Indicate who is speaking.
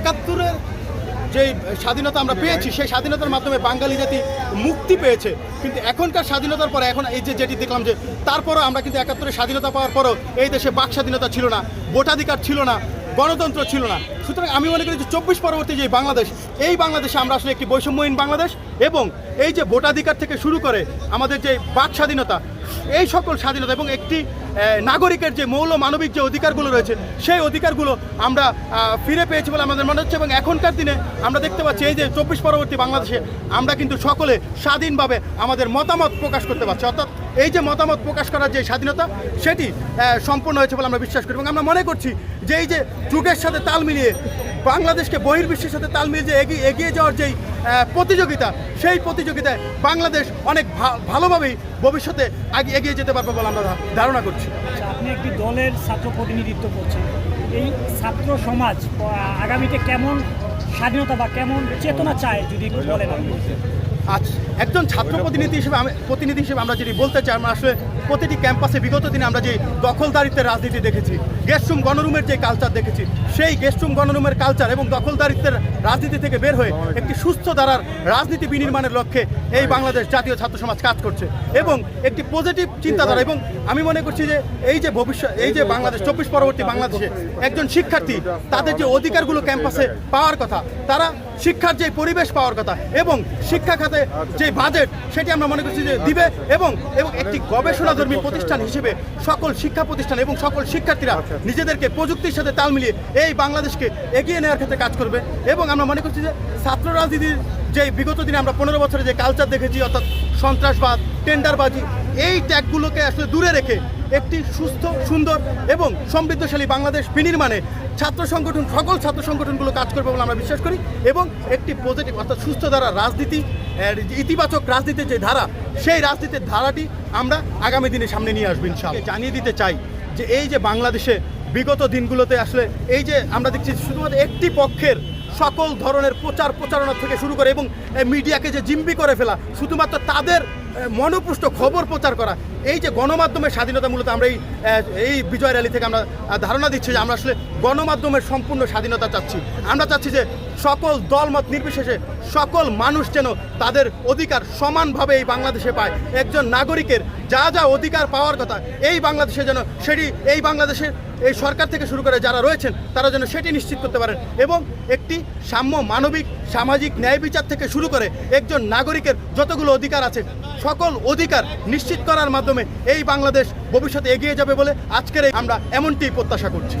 Speaker 1: একাত্তরের যে স্বাধীনতা আমরা পেয়েছি, সেই স্বাধীনতার মাধ্যমে বাঙালি জাতি মুক্তি পেয়েছে। কিন্তু এখনকার স্বাধীনতার পরে এখন এই যে যেটি দেখলাম যে তারপরও আমরা কিন্তু একাত্তরের স্বাধীনতা পাওয়ার পরও এই দেশে বাক স্বাধীনতা ছিল না, ভোটাধিকার ছিল না, গণতন্ত্র ছিল না। সুতরাং আমি মনে করি যে চব্বিশ পরবর্তী যে বাংলাদেশ, এই বাংলাদেশে আমরা আসলে একটি বৈষম্যহীন বাংলাদেশ এবং এই যে ভোটাধিকার থেকে শুরু করে আমাদের যে বাক স্বাধীনতা, এই সকল স্বাধীনতা এবং একটি নাগরিকের যে মৌল মানবিক যে অধিকারগুলো রয়েছে, সেই অধিকারগুলো আমরা ফিরে পেয়েছি বলে আমাদের মনে হচ্ছে এবং এখনকার দিনে আমরা দেখতে পাচ্ছি এই যে চব্বিশ পরবর্তী বাংলাদেশে আমরা কিন্তু সকলে স্বাধীনভাবে আমাদের মতামত প্রকাশ করতে পারছি। অর্থাৎ এই যে মতামত প্রকাশ করার যে স্বাধীনতা, সেটি সম্পূর্ণ হয়েছে বলে আমরা বিশ্বাস করি এবং আমরা মনে করছি যে এই যে যুগের সাথে তাল মিলিয়ে বাংলাদেশকে বহির্বিশ্বের সাথে তাল মিলিয়ে যে এগিয়ে এগিয়ে যাওয়ার যেই প্রতিযোগিতা সেই প্রতিযোগিতায় বাংলাদেশ অনেক ভালোভাবেই ভবিষ্যতে আগে এগিয়ে যেতে পারবে বলে আমরা ধারণা করছি।
Speaker 2: আচ্ছা, আপনি একটি দলের ছাত্র প্রতিনিধিত্ব করছেন। এই ছাত্র সমাজ আগামীতে কেমন স্বাধীনতা বা কেমন চেতনা চায় যদি বলেন
Speaker 1: আচ্ছা একজন ছাত্র প্রতিনিধি হিসেবে আমি প্রতিনিধি হিসেবে আমরা যেটি বলতে চাই আমরা আসলে প্রতিটি ক্যাম্পাসে বিগত দিনে আমরা যে দখলদারিত্বের রাজনীতি দেখেছি গেস্টরুম গণরুমের যে কালচার দেখেছি, সেই গেস্টরুম গণরুমের কালচার এবং দখলদারিত্বের রাজনীতি থেকে বের হয়ে একটি সুস্থ ধারার রাজনীতি বিনির্মাণের লক্ষ্যে এই বাংলাদেশ জাতীয় ছাত্র সমাজ কাজ করছে এবং একটি পজিটিভ চিন্তাধারা এবং আমি মনে করছি যে এই যে ভবিষ্যৎ, এই যে বাংলাদেশ, চব্বিশ পরবর্তী বাংলাদেশে একজন শিক্ষার্থী, তাদের যে অধিকারগুলো ক্যাম্পাসে পাওয়ার কথা, তারা শিক্ষার যে পরিবেশ পাওয়ার কথা এবং শিক্ষা খাতে যে বাজেট সেটি আমরা মনে করছি যে দিবে এবং এবং একটি গবেষণাধর্মী প্রতিষ্ঠান হিসেবে সকল শিক্ষা প্রতিষ্ঠান এবং সকল শিক্ষার্থীরা নিজেদেরকে প্রযুক্তির সাথে তাল মিলিয়ে এই বাংলাদেশকে এগিয়ে নেওয়ার ক্ষেত্রে কাজ করবে। এবং আমরা মনে করছি যে ছাত্র রাজনীতির যে বিগত দিনে আমরা পনেরো বছরে যে কালচার দেখেছি অর্থাৎ সন্ত্রাসবাদ, টেন্ডারবাজি, এই ট্যাগগুলোকে আসলে দূরে রেখে একটি সুস্থ, সুন্দর এবং সমৃদ্ধশালী বাংলাদেশ বিনির্মাণে ছাত্র সংগঠন, সকল ছাত্র সংগঠনগুলো কাজ করবে বলে আমরা বিশ্বাস করি এবং একটি পজিটিভ অর্থাৎ সুস্থ ধারা রাজনীতি ইতিবাচক রাজনীতির যে ধারা, সেই রাজনীতির ধারাটি আমরা আগামী দিনে সামনে নিয়ে আসব ইনশাআল্লাহ। জানিয়ে দিতে চাই যে এই যে বাংলাদেশে বিগত দিনগুলোতে আসলে এই যে আমরা দেখছি শুধুমাত্র একটি পক্ষের সকল ধরনের প্রচার প্রচারণা থেকে শুরু করে এবং মিডিয়াকে যে জিম্বি করে ফেলা, শুধুমাত্র তাদের মনোপুষ্ট খবর প্রচার করা, এই যে গণমাধ্যমের স্বাধীনতা মূলত আমরা এই এই বিজয় র্যালি থেকে আমরা ধারণা দিচ্ছি যে আমরা আসলে গণমাধ্যমের সম্পূর্ণ স্বাধীনতা চাচ্ছি। আমরা চাচ্ছি যে সকল দলমত নির্বিশেষে সকল মানুষ যেন তাদের অধিকার সমানভাবে এই বাংলাদেশে পায়। একজন নাগরিকের যা যা অধিকার পাওয়ার কথা, এই বাংলাদেশে যেন সেটি, এই বাংলাদেশের এই সরকার থেকে শুরু করে যারা রয়েছেন, তারা যেন সেটি নিশ্চিত করতে পারেন এবং একটি সাম্য মানবিক, সামাজিক ন্যায় বিচার থেকে শুরু করে একজন নাগরিকের যতগুলো অধিকার আছে, সকল অধিকার নিশ্চিত করার মাধ্যমে এই বাংলাদেশ ভবিষ্যতে এগিয়ে যাবে বলে আজকের আমরা এমনটি প্রত্যাশা করছি।